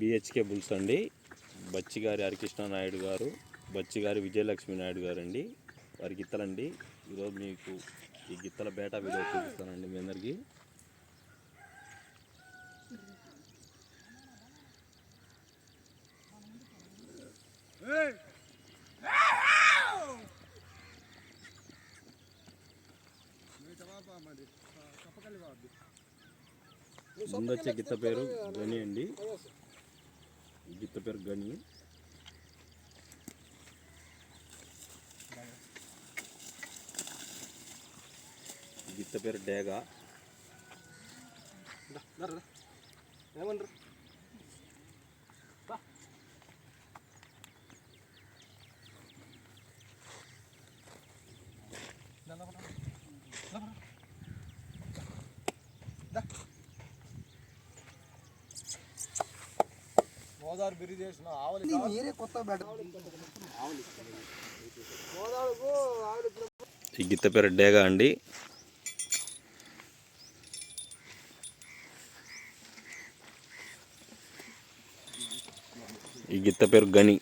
BHK bulls అండి. బచ్చిగారి హరికృష్ణ నాయుడు గారు బచ్చిగారి విజయలక్ష్మి నాయుడు గారు అండి వారి గిత్తలండి. ఈరోజు మీకు ఈ గిత్తల బేటా వీడియో చూపిస్తానండి మీ అందరికీ. Hey! వచ్చే గిత్త పేరు గని అండి. గిత్త పేరు గని. గిత్త పేరు డేగా. ఏమన్నారు గోదావరి బిరి చేసిన ఆవులు మీరే కొత్త ఈ గిత్త పేరు డేగా అండి. ఈ గిత్త పేరు గని.